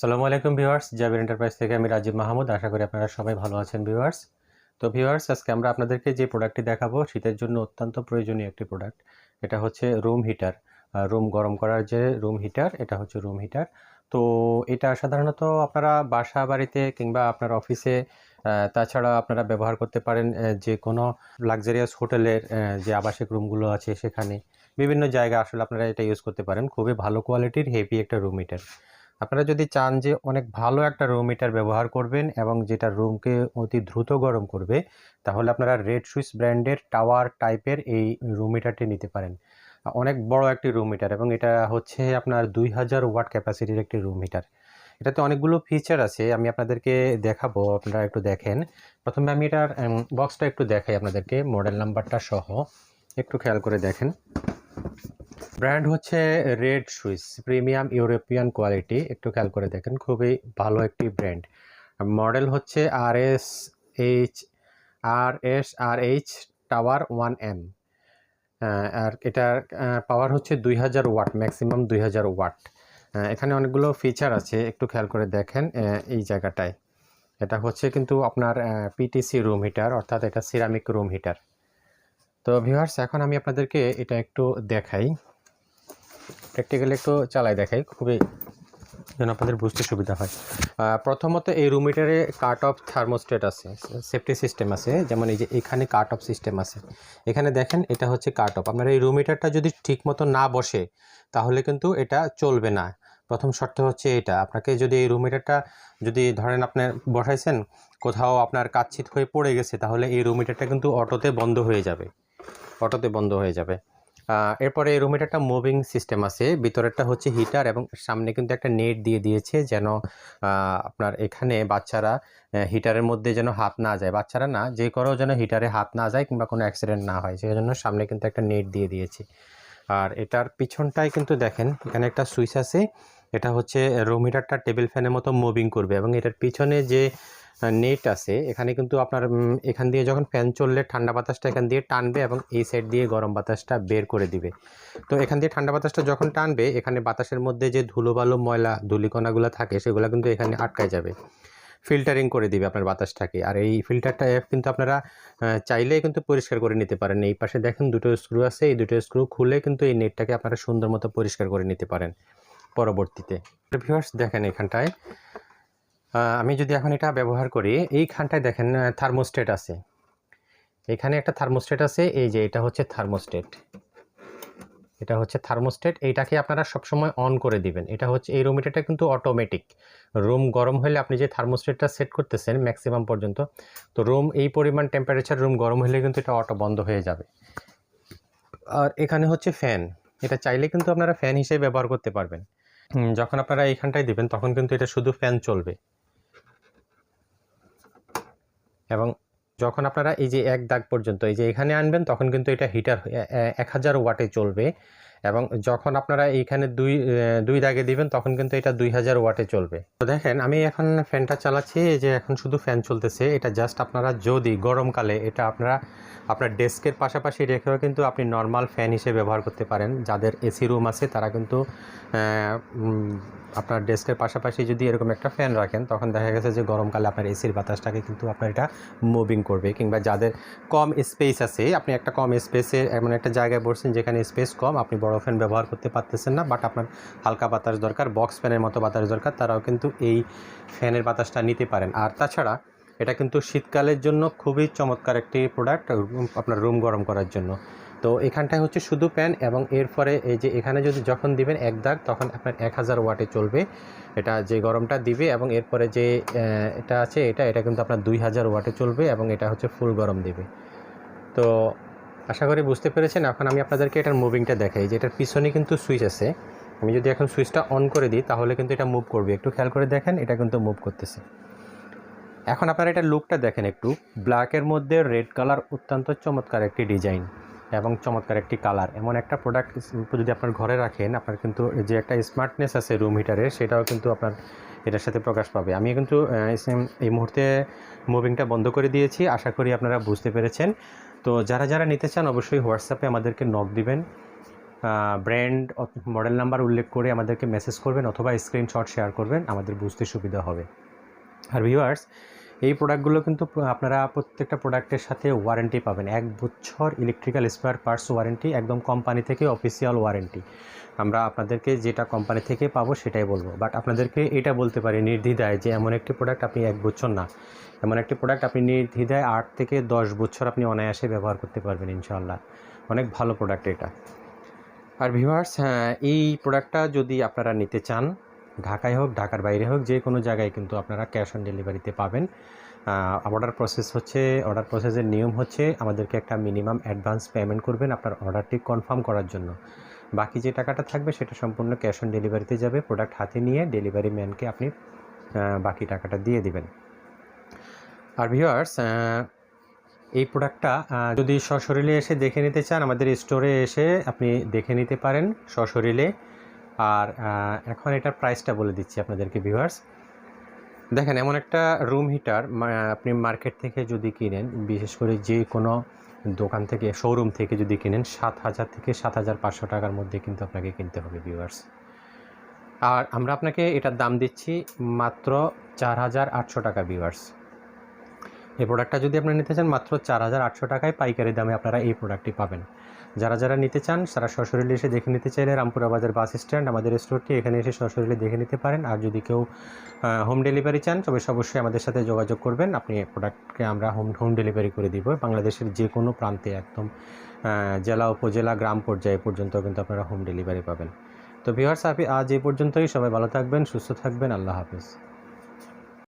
সালামু আলাইকুম ভিউয়ার্স, জাবির এন্টারপ্রাইজ থেকে আমি রাজীব মাহমুদ। আশা করি আপনারা সবাই ভালো আছেন ভিউয়ার্স। তো ভিউয়ার্স, আজকে আমরা আপনাদেরকে যে প্রোডাক্টটি দেখাবো, শীতের জন্য অত্যন্ত প্রয়োজনীয় একটি প্রোডাক্ট। এটা হচ্ছে রুম হিটার। রুম গরম করার যে রুম হিটার, এটা হচ্ছে রুম হিটার। তো এটা সাধারণত আপনারা বাসা বাড়িতে কিংবা আপনার অফিসে তাছাড়া আপনারা ব্যবহার করতে পারেন যে কোনো লাক্সারিয়াস হোটেলের যে আবাসিক রুমগুলো আছে সেখানে। বিভিন্ন জায়গায় আসলে আপনারা এটা ইউজ করতে পারেন। খুবই ভালো কোয়ালিটির হেভি একটা রুম হিটার আপনারা যদি চান যে অনেক ভালো একটা রুম হিটার ব্যবহার করবেন এবং যেটা রুমকে অতি দ্রুত গরম করবে, তাহলে আপনারা রেড সুইচ ব্র্যান্ডের টাওয়ার টাইপের এই রুম হিটারটি নিতে পারেন। অনেক বড় একটি রুম হিটার এবং এটা হচ্ছে আপনার দুই হাজার ওয়াট ক্যাপাসিটির একটি রুম হিটার এটাতে অনেকগুলো ফিচার আছে, আমি আপনাদেরকে দেখাবো, আপনারা একটু দেখেন। প্রথমে আমি এটার বক্সটা একটু দেখাই আপনাদেরকে মডেল নাম্বারটা সহ। একটু খেয়াল করে দেখেন। ব্র্যান্ড হচ্ছে Red Swiss premium European quality একটু খেয়াল করে দেখেন, খুবই ভালো একটি ব্র্যান্ড। মডেল হচ্ছে R S H R S R H tower one M R এটার পাওয়ার হচ্ছে দুই হাজার ওয়াট ম্যাক্সিমাম দুই হাজার ওয়াট। এখানে অনেকগুলো ফিচার আছে, একটু খেয়াল করে দেখেন এই জায়গাটায়। এটা হচ্ছে কিন্তু আপনার পিটিসি রুম হিটার অর্থাৎ এটা সিরামিক রুম হিটার তো ভিউয়ার্স এখন আমি আপনাদেরকে এটা একটু দেখাই। প্র্যাকটিক্যালি একটু চালাই দেখাই, খুবই যেন আপনাদের বুঝতে সুবিধা হয়। প্রথমত এই রুম হিটারে কাট অফ থার্মোস্টেট আছে সেফটি সিস্টেম আছে, যেমন এই যে এখানে কাট অফ সিস্টেম আছে। এখানে দেখেন এটা হচ্ছে কাট অফ আপনার এই রুম হিটারটা যদি ঠিকমতো না বসে, তাহলে কিন্তু এটা চলবে না। প্রথম শর্ত হচ্ছে এটা। আপনাকে যদি এই রুম হিটারটা যদি ধরেন আপনার বসাইছেন, কোথাও আপনার কাচ্ছিত হয়ে পড়ে গেছে, তাহলে এই রুম হিটারটা কিন্তু অটোতে বন্ধ হয়ে যাবে। অটোতে বন্ধ হয়ে যাবে। এরপরে রুমের একটা মুভিং সিস্টেম আছে। ভিতরেরটা হচ্ছে হিটার এবং সামনে কিন্তু একটা নেট দিয়ে দিয়েছে যেন আপনার এখানে বাচ্চারা হিটারের মধ্যে যেন হাত না যায়। বাচ্চারা না, যে করেও যেন হিটারে হাত না যায় কিংবা কোনো অ্যাক্সিডেন্ট না হয়, সেই জন্য সামনে কিন্তু একটা নেট দিয়ে দিয়েছে। আর এটার পিছনটায় কিন্তু দেখেন, এখানে একটা সুইচ আছে। এটা হচ্ছে রুম হিটারটা টেবিল ফ্যানের মতো মুভিং করবে এবং এটার পিছনে যে নেট আছে এখানে কিন্তু আপনার এখান দিয়ে যখন ফ্যান চললে ঠান্ডা বাতাসটা এখান দিয়ে টানবে এবং এই সাইড দিয়ে গরম বাতাসটা বের করে দিবে। তো এখান দিয়ে ঠান্ডা বাতাসটা যখন টানবে এখানে বাতাসের মধ্যে যে ধুলো বালু ময়লা ধুলিকণাগুলো থাকে সেগুলো কিন্তু এখানে আটকায় যাবে। ফিল্টারিং করে দিবে আপনার বাতাসটাকে। আর এই ফিল্টারটা কিন্তু আপনারা আহ, চাইলেই কিন্তু পরিষ্কার করে নিতে পারেন। এই পাশে দেখেন দুটো স্ক্রু আছে এই দুটো স্ক্রু খুলে কিন্তু এই নেটটাকে আপনারা সুন্দর মতো পরিষ্কার করে নিতে পারেন। পরবর্তীতে। ভিউয়ার্স দেখেন এখানটায়। আমি যদি এখন এটা ব্যবহার করি, এইখানটায় দেখেন থার্মোস্টেট আছে। এখানে একটা থার্মোস্টেট আছে, এই যে এটা হচ্ছে থার্মোস্টেট এটা হচ্ছে থার্মোস্টেট এইটাকে আপনারা সবসময় অন করে দিবেন। এটা হচ্ছে, এই রুম হিটারটা কিন্তু অটোমেটিক রুম গরম হলে আপনি যে থার্মোস্টেটটা সেট করতেছেন ম্যাক্সিমাম পর্যন্ত, তো রুম এই পরিমাণ টেম্পারেচার রুম গরম হলে কিন্তু এটা অটো বন্ধ হয়ে যাবে। আর এখানে হচ্ছে ফ্যান এটা চাইলে কিন্তু আপনারা ফ্যান হিসেবে ব্যবহার করতে পারবেন। যখন আপনারা এইখানটায় দিবেন, তখন কিন্তু এটা শুধু ফ্যান চলবে। এবং যখন আপনারা এই যে এক দাগ পর্যন্ত এই যে এখানে আনবেন, তখন কিন্তু এটা হিটার এক হাজার ওয়াটে চলবে। এবং যখন আপনারা এইখানে দুই দুই দাগে দিবেন, তখন কিন্তু এটা দুই হাজার ওয়াটে চলবে। তো দেখেন, আমি এখন ফ্যানটা চালাচ্ছি যে এখন শুধু ফ্যান চলতেছে, এটা জাস্ট আপনারা যদি গরমকালে এটা আপনারা, আপনার ডেস্কের পাশাপাশি রেখেও কিন্তু আপনি নর্মাল ফ্যান হিসেবে ব্যবহার করতে পারেন। যাদের এসি রুম আছে, তারা কিন্তু আপনার ডেস্কের পাশাপাশি যদি এরকম একটা ফ্যান রাখেন, তখন দেখা গেছে যে গরমকালে আপনার এসির বাতাসটাকে কিন্তু আপনার এটা মুভিং করবে। কিংবা যাদের কম স্পেস আছে, আপনি একটা কম স্পেসে এমন একটা জায়গায় বসছেন যেখানে স্পেস কম, আপনি বড় ফ্যান ব্যবহার করতে পারতেছেন না বাট আপনার হালকা বাতাস দরকার বক্স ফ্যানের মতো বাতাস দরকার, তারাও কিন্তু এই ফ্যানের বাতাসটা নিতে পারেন। আর তাছাড়া এটা কিন্তু শীতকালের জন্য খুবই চমৎকার একটি প্রোডাক্ট আপনার রুম গরম করার জন্য। তো এখানটায় হচ্ছে শুধু প্যান এবং এরপরে এই যে এখানে যদি যখন দিবেন এক দাগ, তখন আপনার এক হাজার ওয়াটে চলবে। এটা যে গরমটা দিবে এবং এরপরে যে এটা আছে, এটা এটা কিন্তু আপনার দুই হাজার ওয়াটে চলবে এবং এটা হচ্ছে ফুল গরম দিবে। তো আশা করি বুঝতে পেরেছেন। এখন আমি আপনাদেরকে এটার মুভিংটা দেখাই, যে এটার পিছনে কিন্তু সুইচ আছে। আমি যদি এখন সুইচটা অন করে দিই, তাহলে কিন্তু এটা মুভ করবে। একটু খেয়াল করে দেখেন, এটা কিন্তু মুভ করতেছে। এখন আপনারা এটা লুকটা দেখেন একটু। ব্ল্যাকের মধ্যে রেড কালার অত্যন্ত চমৎকার একটি ডিজাইন এবং চমৎকার একটি কালার এমন একটা প্রোডাক্ট যদি আপনার ঘরে রাখেন, আপনার কিন্তু যে একটা স্মার্টনেস আছে রুম হিটারের সেটাও কিন্তু আপনার এটার সাথে প্রকাশ পাবে। আমি কিন্তু এই মুহূর্তে মুভিংটা বন্ধ করে দিয়েছি। আশা করি আপনারা বুঝতে পেরেছেন। তো যারা যারা নিতে চান অবশ্যই হোয়াটসঅ্যাপে আমাদেরকে নক দিবেন। ব্র্যান্ড মডেল নাম্বার উল্লেখ করে আমাদেরকে মেসেজ করবেন অথবা স্ক্রিনশট শেয়ার করবেন, আমাদের বুঝতে সুবিধা হবে। আর ভিউয়ার্স এই প্রোডাক্টগুলো কিন্তু আপনারা প্রত্যেকটা প্রোডাক্টের সাথে ওয়ারেন্টি পাবেন। এক বছর ইলেকট্রিক্যাল স্পেয়ার পার্টস ওয়ারেন্টি একদম কোম্পানি থেকে অফিসিয়াল ওয়ারেন্টি আমরা আপনাদেরকে যেটা কোম্পানি থেকে পাবো সেটাই বলব। বাট আপনাদেরকে এটা বলতে পারি, নির্দ্বিধায় যে এমন একটি প্রোডাক্ট আপনি এক বছর না, এমন একটি প্রোডাক্ট আপনি নির্দ্বিধায় আট থেকে দশ বছর আপনি অনায়াসে ব্যবহার করতে পারবেন ইনশাল্লাহ অনেক ভালো প্রোডাক্ট এটা। আর ভিউয়ার্স এই প্রোডাক্টটা যদি আপনারা নিতে চান ঢাকায় হোক, ঢাকার বাইরে হোক, যে কোনো জায়গায় কিন্তু আপনারা ক্যাশ অন ডেলিভারিতে পাবেন। অর্ডার প্রসেস হচ্ছে অর্ডার প্রসেসের নিয়ম হচ্ছে আমাদেরকে একটা মিনিমাম অ্যাডভান্স পেমেন্ট করবেন আপনার অর্ডারটি কনফার্ম করার জন্য। বাকি যে টাকাটা থাকবে সেটা সম্পূর্ণ ক্যাশ অন ডেলিভারিতে যাবে প্রোডাক্ট হাতে নিয়ে ডেলিভারি ম্যানকে আপনি বাকি টাকাটা দিয়ে দিবেন। আর ভিউয়ার্স এই প্রোডাক্টটা যদি সশরীরে এসে দেখে নিতে চান, আমাদের স্টোরে এসে আপনি দেখে নিতে পারেন সশরীরে। আর এখন এটার প্রাইসটা বলে দিচ্ছি আপনাদেরকে ভিউয়ার্স দেখেন, এমন একটা রুম হিটার আপনি মার্কেট থেকে যদি কিনেন, বিশেষ করে যে কোনো দোকান থেকে শোরুম থেকে যদি কিনেন, সাত হাজার থেকে সাত হাজার পাঁচশো টাকার মধ্যে কিন্তু আপনাকে কিনতে হবে ভিউয়ার্স আর আমরা আপনাকে এটার দাম দিচ্ছি মাত্র চার হাজার আটশো টাকা ভিউয়ার্স এই প্রোডাক্টটা যদি আপনি নিতে চান, মাত্র চার হাজার আটশো টাকায় পাইকারি দামে আপনারা এই প্রোডাক্টটি পাবেন। যারা যারা নিতে চান, তারা সশরীরে এসে দেখে নিতে চাইলে রামপুরা বাজার বাস স্ট্যান্ড, আমাদের স্টোরটি এখানে এসে সশরীরে দেখে নিতে পারেন। আর যদি কেউ হোম ডেলিভারি চান, তবে অবশ্যই আমাদের সাথে যোগাযোগ করবেন। আপনি এই প্রোডাক্টকে আমরা হোম হোম ডেলিভারি করে দিব। বাংলাদেশের যে কোনো প্রান্তে, একদম জেলা, উপজেলা, গ্রাম পর্যায়ে পর্যন্ত কিন্তু আপনারা হোম ডেলিভারি পাবেন। তো ভিউয়ার্স, আপনি আজ এই পর্যন্তই। সবাই ভালো থাকবেন, সুস্থ থাকবেন। আল্লাহ হাফিজ।